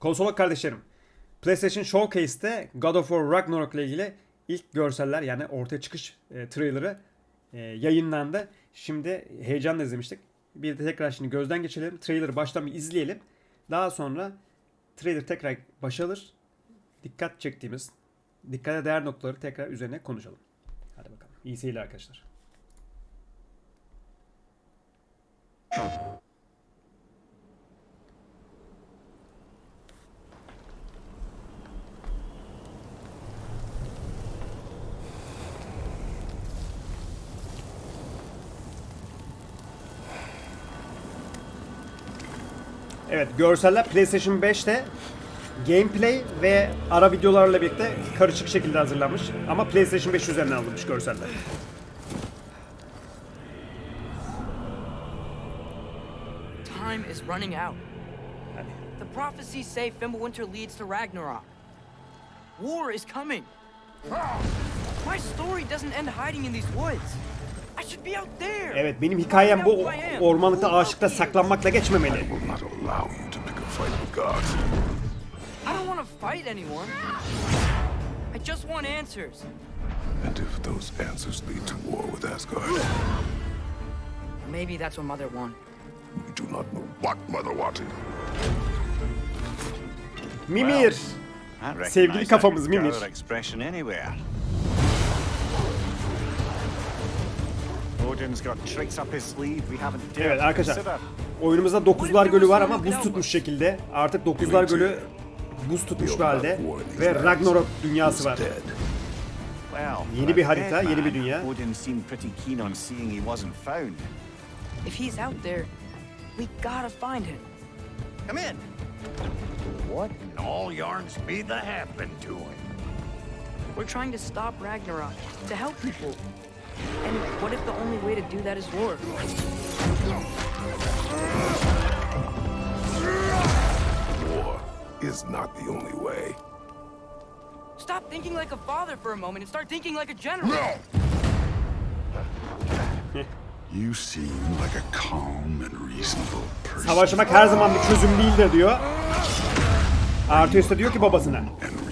Konsolok kardeşlerim. PlayStation Showcase'te God of War Ragnarok ile ilgili ilk görseller yani ortaya çıkış e, trailer'ı e, yayınlandı. Şimdi heyecanla izlemiştik. Bir de tekrar şimdi gözden geçirelim. Trailer'ı baştan bir izleyelim. Daha sonra trailer tekrar başalır. Dikkat çektiğimiz, dikkate değer noktaları tekrar üzerine konuşalım. Hadi bakalım. İyi seyirler arkadaşlar. Evet görseller PlayStation 5'te gameplay ve ara videolarla birlikte karışık şekilde hazırlanmış. Ama PlayStation 5 üzerinden alınmış görseller. Time is running out. The prophecies say Fimbulwinter leads to Ragnarok. War is coming. My story doesn't end hiding in these woods. Evet benim hikayem bu ormanlıkta ağaçlıkta saklanmakla geçmemeli. will not allow you to pick a fight with gods. I don't want to fight anyone. I just want answers. And if those answers lead to war with Asgard, Maybe that's what Mother wanted. we do not know what Mother wanted. Mimir. Sevgili kafamız Mimir. Evet to arkadaşlar. Oyunumuzda Dokuzlar Gölü var ama buz tutmuş şekilde. Artık Dokuzlar Gölü buz tutmuş bir halde. Ve Ragnarok dünyası var. Yeni bir harita, yeni bir dünya. Odin seemed pretty keen on seeing he wasn't found. If he's out there, we gotta find him. Come in. What in all yarns be the happen to him? We're trying to stop Ragnarok, to help people. And what if the only way to do that is war? War is not the only way. Stop thinking like a father for a moment and start thinking like a general. You seem like a calm and reasonable person. Savaşmak her zaman bir çözüm değildir diyor. Arteus da diyor ki babasına.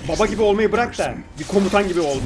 Baba gibi olmayı bırak da bir komutan gibi ol.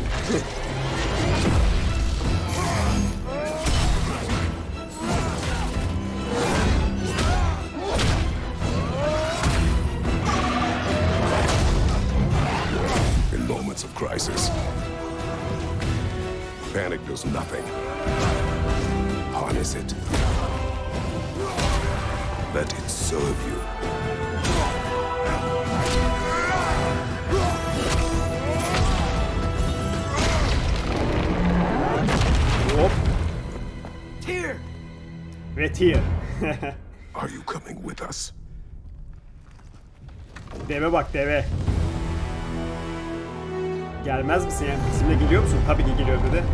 Hop Tyr! ve Tyr. Are you coming with us? Deve bak deve. Gelmez misin yani? Bizimle geliyor musun? Tabii ki geliyor dedi.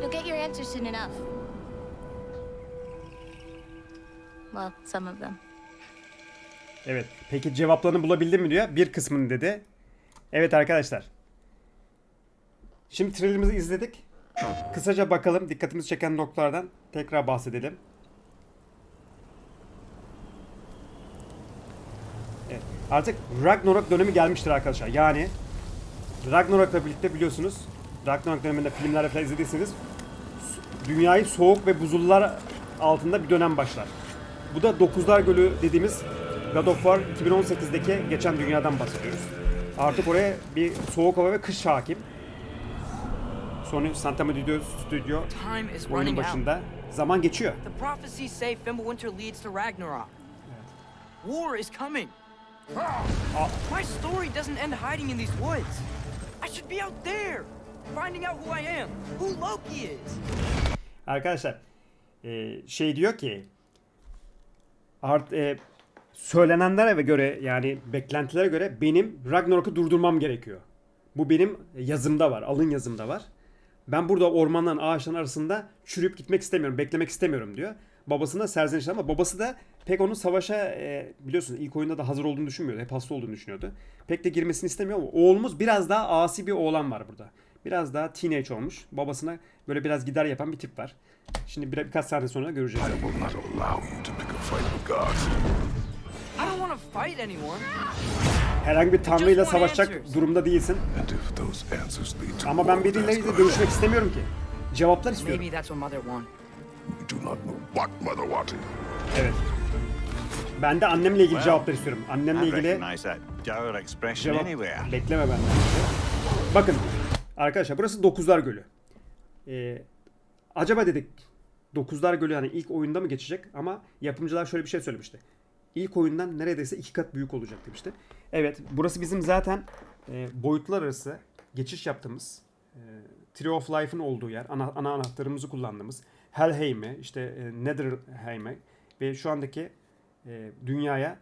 You'll get your answers soon enough. Well, some of them. Evet. Peki cevaplarını bulabildin mi diyor. Bir kısmını dedi. Evet arkadaşlar. Şimdi trailerimizi izledik. Kısaca bakalım dikkatimizi çeken noktalardan tekrar bahsedelim. Evet. Artık Ragnarok dönemi gelmiştir arkadaşlar. Yani Ragnarok'la birlikte biliyorsunuz Ragnarok döneminde filmlerde falan izlediyseniz dünyayı soğuk ve buzullar altında bir dönem başlar. Bu da Dokuzlar Gölü dediğimiz God of War 2018'deki geçen dünyadan bahsediyoruz. Artık oraya bir soğuk hava ve kış hakim. Sony Santa Monica Studio oyunun başında. Zaman geçiyor. The prophecies say Fimbulwinter leads to Ragnarok. War is coming. My story doesn't end hiding in these woods. I should be out there, finding out who I am, who Loki is. Arkadaşlar e, şey diyor ki art, e, söylenenlere göre yani beklentilere göre benim Ragnarok'u durdurmam gerekiyor. Bu benim yazımda var, alın yazımda var. Ben burada ormanların ağaçların arasında çürüyüp gitmek istemiyorum, beklemek istemiyorum diyor. Babasına serzeniş ama babası da pek onun savaşa e, biliyorsunuz ilk oyunda da hazır olduğunu düşünmüyordu. Hep hasta olduğunu düşünüyordu. Pek de girmesini istemiyor ama oğlumuz biraz daha asi bir oğlan var burada. Biraz daha teenage olmuş. Babasına böyle biraz gider yapan bir tip var. Şimdi bir, birkaç saniye sonra göreceğiz. I will not allow you to pick a fight with gods. don't want to fight anyone. Herhangi bir tanrıyla savaşacak durumda değilsin. Ama ben biriyle de happen. istemiyorum ki. Cevaplar istiyorum. Evet. Ben de annemle ilgili cevaplar istiyorum. Annemle ilgili cevap bekleme benden. Bakın arkadaşlar burası Dokuzlar Gölü. Ee, acaba dedik Dokuzlar Gölü yani ilk oyunda mı geçecek ama yapımcılar şöyle bir şey söylemişti. İlk oyundan neredeyse iki kat büyük olacak demişti. Evet burası bizim zaten e, boyutlar arası geçiş yaptığımız e, Tree of Life'ın olduğu yer. Ana, ana anahtarımızı kullandığımız Helheim'e işte e, Netherheim'e ve şu andaki e, dünyaya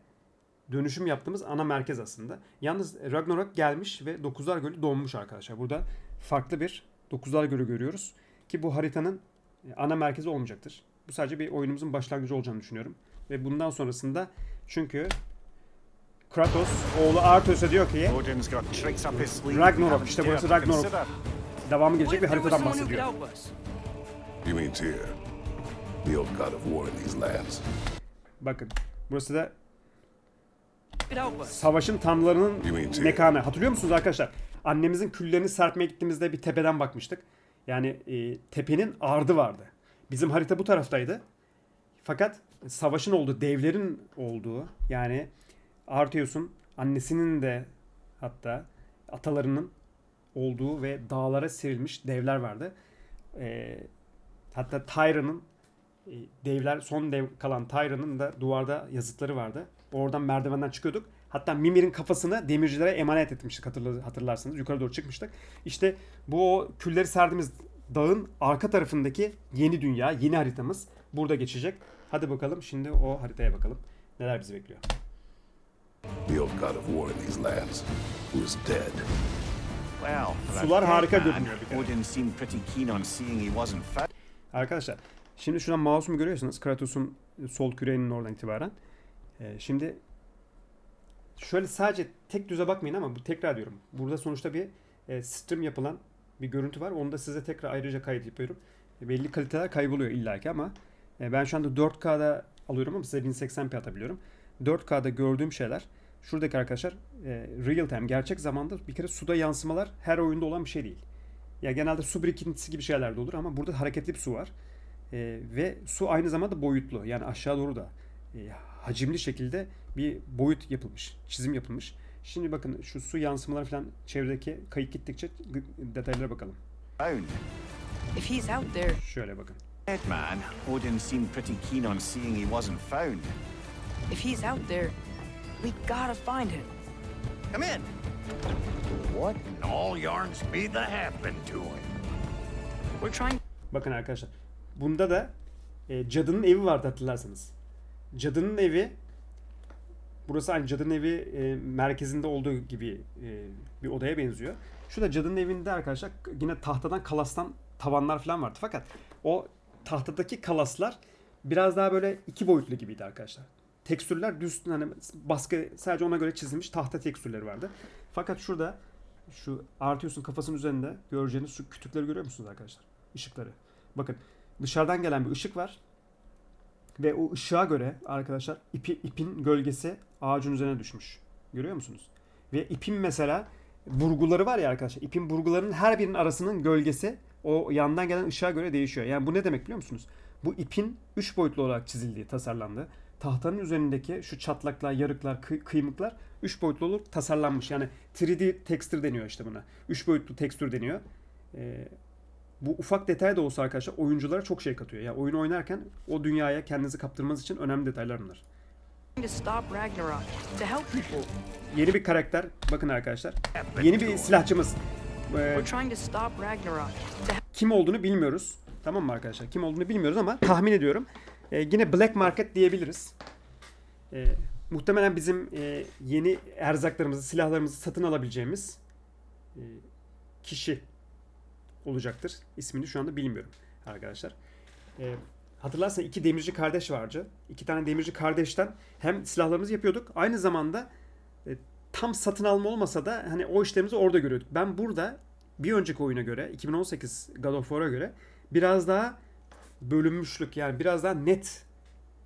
dönüşüm yaptığımız ana merkez aslında. Yalnız Ragnarok gelmiş ve Dokuzlar Gölü donmuş arkadaşlar. Burada farklı bir Dokuzlar Gölü görüyoruz. Ki bu haritanın e, ana merkezi olmayacaktır. Bu sadece bir oyunumuzun başlangıcı olacağını düşünüyorum. Ve bundan sonrasında çünkü Kratos oğlu Arthur'a diyor ki Ragnarok, işte burası Ragnarok. devamı gelecek bir haritadan bahsediyor. You mean Tyr, the old god of war in these lands. Bakın burası da savaşın tanrılarının mekanı. Hatırlıyor musunuz arkadaşlar? Annemizin küllerini serpmeye gittiğimizde bir tepeden bakmıştık. Yani e, tepenin ardı vardı. Bizim harita bu taraftaydı. Fakat savaşın olduğu, devlerin olduğu yani Arteus'un annesinin de hatta atalarının olduğu ve dağlara serilmiş devler vardı. E, hatta Tyra'nın e, devler son dev kalan Tyra'nın da duvarda yazıtları vardı. Oradan merdivenden çıkıyorduk. Hatta Mimir'in kafasını demircilere emanet etmiştik hatırla- hatırlarsanız. Yukarı doğru çıkmıştık. İşte bu o külleri serdiğimiz dağın arka tarafındaki yeni dünya, yeni haritamız burada geçecek. Hadi bakalım şimdi o haritaya bakalım. Neler bizi bekliyor. The old god of war in these lands, who is dead. Well, Sular harika görünüyor bir kere. Odin seemed pretty keen on seeing he wasn't found. Arkadaşlar şimdi şuradan mouse'umu görüyorsunuz. Kratos'un sol küreğinin oradan itibaren. Ee, şimdi şöyle sadece tek düze bakmayın ama bu tekrar diyorum. Burada sonuçta bir e, stream yapılan bir görüntü var. Onu da size tekrar ayrıca kayıt yapıyorum. E, belli kaliteler kayboluyor illaki ama e, ben şu anda 4K'da alıyorum ama size 1080p atabiliyorum. 4K'da gördüğüm şeyler şuradaki arkadaşlar e, real time gerçek zamanda bir kere suda yansımalar her oyunda olan bir şey değil. Ya genelde su birikintisi gibi şeyler de olur ama burada hareketli bir su var. Ee, ve su aynı zamanda boyutlu. Yani aşağı doğru da e, hacimli şekilde bir boyut yapılmış, çizim yapılmış. Şimdi bakın şu su yansımaları falan çevredeki kayık gittikçe detaylara bakalım. found. If he's out there, Şöyle bakın. Dead man, Odin seemed pretty keen on seeing he wasn't found. if he's out there, we gotta find him. Come in. What in all yarns be the happened to him? We're trying Bakın arkadaşlar. Bunda da e, cadının evi vardı hatırlarsanız. Cadının evi burası aynı cadının evi e, merkezinde olduğu gibi e, bir odaya benziyor. Şu da cadının evinde arkadaşlar yine tahtadan kalastan tavanlar falan vardı. Fakat o tahtadaki kalaslar biraz daha böyle iki boyutlu gibiydi arkadaşlar. Tekstürler düz hani baskı sadece ona göre çizilmiş tahta tekstürleri vardı. Fakat şurada şu Arteus'un kafasının üzerinde göreceğiniz şu kütükleri görüyor musunuz arkadaşlar? Işıkları. Bakın dışarıdan gelen bir ışık var. Ve o ışığa göre arkadaşlar ipi, ipin gölgesi ağacın üzerine düşmüş. Görüyor musunuz? Ve ipin mesela burguları var ya arkadaşlar. İpin burgularının her birinin arasının gölgesi o yandan gelen ışığa göre değişiyor. Yani bu ne demek biliyor musunuz? Bu ipin 3 boyutlu olarak çizildiği, tasarlandığı. Tahtanın üzerindeki şu çatlaklar, yarıklar, kıy- kıymıklar 3 boyutlu olup tasarlanmış. Yani 3D texture deniyor işte buna. 3 boyutlu tekstür deniyor. Ee, bu ufak detay da olsa arkadaşlar oyunculara çok şey katıyor. Yani oyun oynarken o dünyaya kendinizi kaptırmanız için önemli detaylar bunlar. Yeni bir karakter. Bakın arkadaşlar. Yeni bir silahçımız. Ee, kim olduğunu bilmiyoruz. Tamam mı arkadaşlar? Kim olduğunu bilmiyoruz ama tahmin ediyorum. Ee, yine Black Market diyebiliriz. Ee, muhtemelen bizim e, yeni erzaklarımızı, silahlarımızı satın alabileceğimiz e, kişi olacaktır. İsmini şu anda bilmiyorum arkadaşlar. Ee, hatırlarsan iki demirci kardeş vardı. İki tane demirci kardeşten hem silahlarımızı yapıyorduk. Aynı zamanda e, tam satın alma olmasa da hani o işlerimizi orada görüyorduk. Ben burada bir önceki oyuna göre 2018 God of War'a göre biraz daha bölünmüşlük yani biraz daha net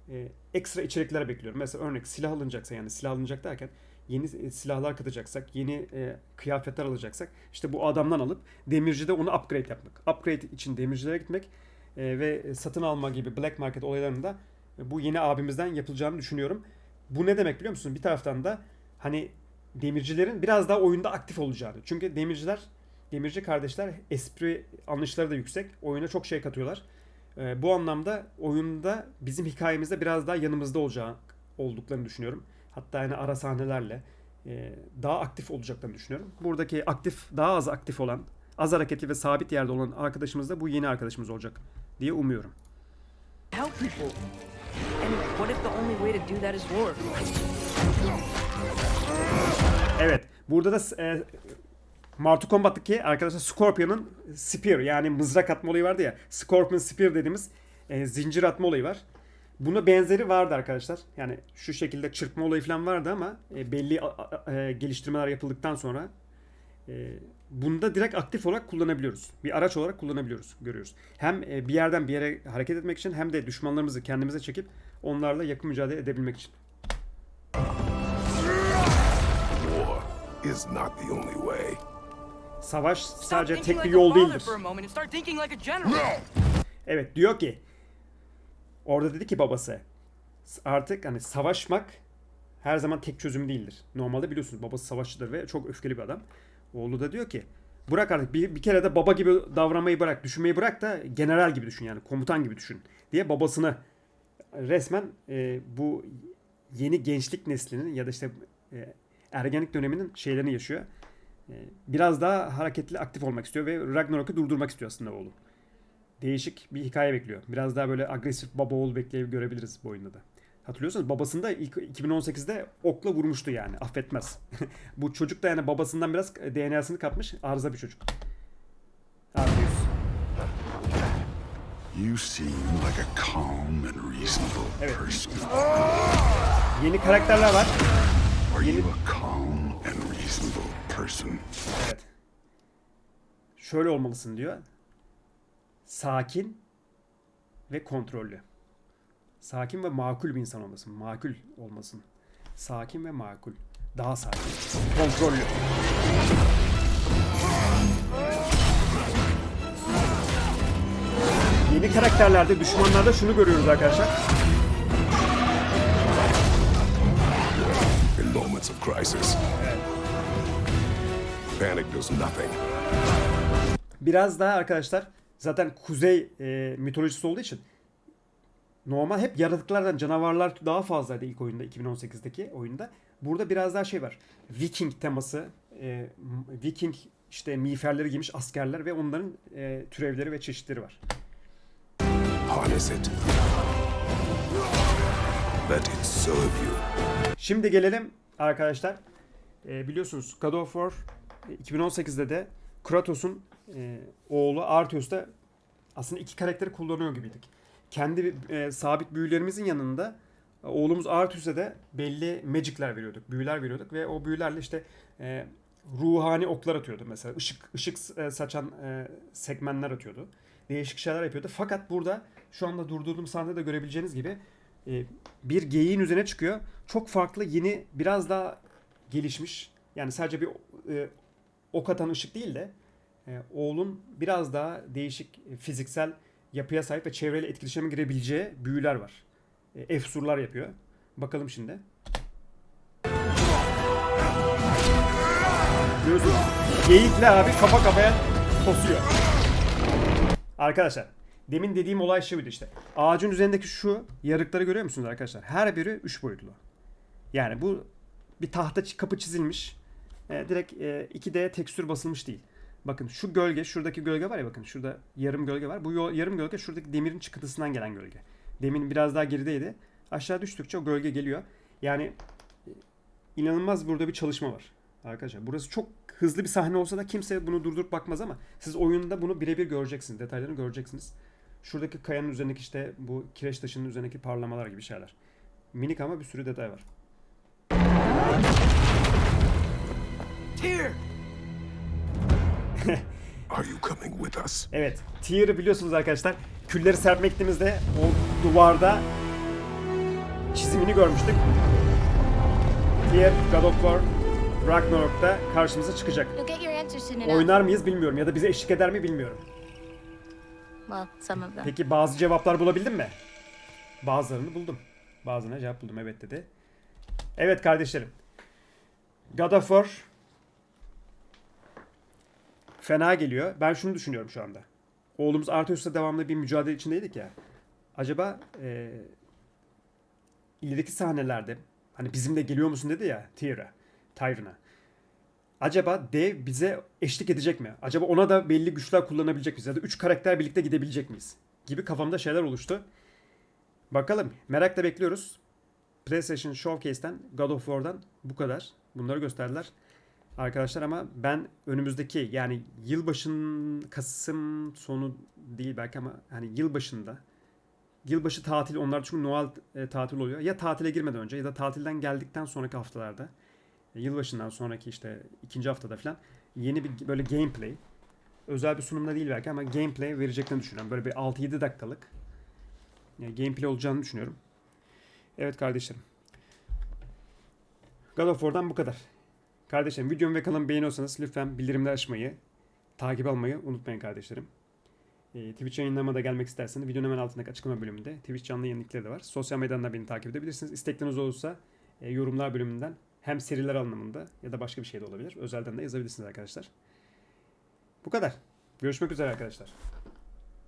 e, ekstra içerikler bekliyorum. Mesela örnek silah alınacaksa yani silah alınacak derken yeni e, silahlar katacaksak, yeni e, kıyafetler alacaksak işte bu adamdan alıp demircide onu upgrade yapmak. Upgrade için demircilere gitmek ve satın alma gibi black market olaylarında bu yeni abimizden yapılacağını düşünüyorum. Bu ne demek biliyor musun? Bir taraftan da hani demircilerin biraz daha oyunda aktif olacağını. Çünkü demirciler, demirci kardeşler espri anlayışları da yüksek. Oyuna çok şey katıyorlar. Ee, bu anlamda oyunda bizim hikayemizde biraz daha yanımızda olacak olduklarını düşünüyorum. Hatta yani ara sahnelerle e, daha aktif olacaklarını düşünüyorum. Buradaki aktif, daha az aktif olan, az hareketli ve sabit yerde olan arkadaşımız da bu yeni arkadaşımız olacak diye umuyorum. Help people. And what if the only way to do that is war? Evet. Burada da e, Mortal Kombat'taki arkadaşlar Scorpion'un Spear yani mızrak atma olayı vardı ya. Scorpion Spear dediğimiz e, zincir atma olayı var. Buna benzeri vardı arkadaşlar. Yani şu şekilde çırpma olayı falan vardı ama e, belli a- a- e, geliştirmeler yapıldıktan sonra e, bunda direkt aktif olarak kullanabiliyoruz. Bir araç olarak kullanabiliyoruz, görüyoruz. Hem e, bir yerden bir yere hareket etmek için hem de düşmanlarımızı kendimize çekip onlarla yakın mücadele edebilmek için. War is not the only way. Savaş sadece tek bir yol değildir. Evet diyor ki orada dedi ki babası artık hani savaşmak her zaman tek çözüm değildir. Normalde biliyorsunuz babası savaşçıdır ve çok öfkeli bir adam. Oğlu da diyor ki bırak artık bir, bir kere de baba gibi davranmayı bırak, düşünmeyi bırak da general gibi düşün yani komutan gibi düşün diye babasını resmen e, bu yeni gençlik neslinin ya da işte e, ergenlik döneminin şeylerini yaşıyor. E, biraz daha hareketli, aktif olmak istiyor ve Ragnarok'u durdurmak istiyor aslında oğlu değişik bir hikaye bekliyor. Biraz daha böyle agresif baba oğul bekleyebi görebiliriz bu oyunda da. Hatırlıyorsanız babasını da ilk 2018'de okla vurmuştu yani. Affetmez. bu çocuk da yani babasından biraz DNA'sını kapmış. Arıza bir çocuk. Arıyoruz. You seem like a calm and reasonable Evet. person. Yeni karakterler var. Are you a calm and reasonable person? Evet. Şöyle olmalısın diyor. Sakin ve kontrollü. Sakin ve makul bir insan olmasın. Makul olmasın. Sakin ve makul. Daha sakin. Kontrollü. Yeni karakterlerde, düşmanlarda şunu görüyoruz arkadaşlar. In moments of crisis, panic does nothing. Biraz daha arkadaşlar zaten kuzey e, mitolojisi olduğu için normal hep yaratıklardan canavarlar daha fazlaydı ilk oyunda 2018'deki oyunda. Burada biraz daha şey var. Viking teması, e, Viking işte miğferleri giymiş askerler ve onların e, türevleri ve çeşitleri var. Harness it. Let it serve you. Şimdi gelelim arkadaşlar. E, biliyorsunuz God of War e, 2018'de de Kratos'un e, oğlu Arthas da aslında iki karakteri kullanıyor gibiydik. Kendi e, sabit büyülerimizin yanında e, oğlumuz Arthas'a de belli magic'ler veriyorduk, büyüler veriyorduk ve o büyülerle işte e, ruhani oklar atıyordu mesela. ışık ışık e, saçan e, sekmenler atıyordu. Değişik şeyler yapıyordu. Fakat burada şu anda durdurduğum sahnede de görebileceğiniz gibi e, bir geyiğin üzerine çıkıyor. Çok farklı, yeni, biraz daha gelişmiş. Yani sadece bir e, ok atan ışık değil de e, oğlun biraz daha değişik e, fiziksel yapıya sahip ve çevreyle etkileşime girebileceği büyüler var. E, efsurlar yapıyor. Bakalım şimdi. Görüyorsunuz. Geyikle abi kafa kafaya tosuyor. Arkadaşlar demin dediğim olay şuydu işte. Ağacın üzerindeki şu yarıkları görüyor musunuz arkadaşlar? Her biri 3 boyutlu. Yani bu bir tahta kapı çizilmiş. E, direkt e, 2D tekstür basılmış değil. Bakın şu gölge, şuradaki gölge var ya bakın şurada yarım gölge var. Bu yarım gölge şuradaki demirin çıkıntısından gelen gölge. Demin biraz daha gerideydi. Aşağı düştükçe o gölge geliyor. Yani e, inanılmaz burada bir çalışma var. Arkadaşlar burası çok hızlı bir sahne olsa da kimse bunu durdurup bakmaz ama siz oyunda bunu birebir göreceksiniz. Detaylarını göreceksiniz. Şuradaki kayanın üzerindeki işte bu kireç taşının üzerindeki parlamalar gibi şeyler. Minik ama bir sürü detay var. Tyr! Are you coming with us? Evet. Tier'ı biliyorsunuz arkadaşlar. Külleri serpmek gittiğimizde o duvarda çizimini görmüştük. Diğer God of War Ragnarok'ta karşımıza çıkacak. Oynar mıyız bilmiyorum ya da bize eşlik eder mi bilmiyorum. Peki bazı cevaplar bulabildin mi? Bazılarını buldum. Bazılarına cevap buldum evet dedi. Evet kardeşlerim. God of War fena geliyor. Ben şunu düşünüyorum şu anda. Oğlumuz Arthur'la devamlı bir mücadele içindeydik ya. Acaba e, ilerideki sahnelerde hani bizimle geliyor musun dedi ya Tyra, Tyrion'a. Acaba dev bize eşlik edecek mi? Acaba ona da belli güçler kullanabilecek miyiz? Ya da üç karakter birlikte gidebilecek miyiz? Gibi kafamda şeyler oluştu. Bakalım. Merakla bekliyoruz. PlayStation Showcase'ten, God of War'dan bu kadar. Bunları gösterdiler. Arkadaşlar ama ben önümüzdeki yani yılbaşının Kasım sonu değil belki ama hani yılbaşında yılbaşı tatil onlar çünkü Noel e, tatil oluyor. Ya tatile girmeden önce ya da tatilden geldikten sonraki haftalarda e, yılbaşından sonraki işte ikinci haftada falan yeni bir böyle gameplay özel bir sunumda değil belki ama gameplay vereceklerini düşünüyorum. Böyle bir 6-7 dakikalık yani gameplay olacağını düşünüyorum. Evet kardeşlerim. God of War'dan bu kadar. Kardeşlerim videomu ve kanalımı beğeniyorsanız lütfen bildirimleri açmayı, takip almayı unutmayın kardeşlerim. Ee, Twitch yayınlarıma da gelmek isterseniz videonun hemen altındaki açıklama bölümünde Twitch canlı yayınlıkları da var. Sosyal medyadan da beni takip edebilirsiniz. İstekleriniz olursa e, yorumlar bölümünden hem seriler anlamında ya da başka bir şey de olabilir. Özelden de yazabilirsiniz arkadaşlar. Bu kadar. Görüşmek üzere arkadaşlar.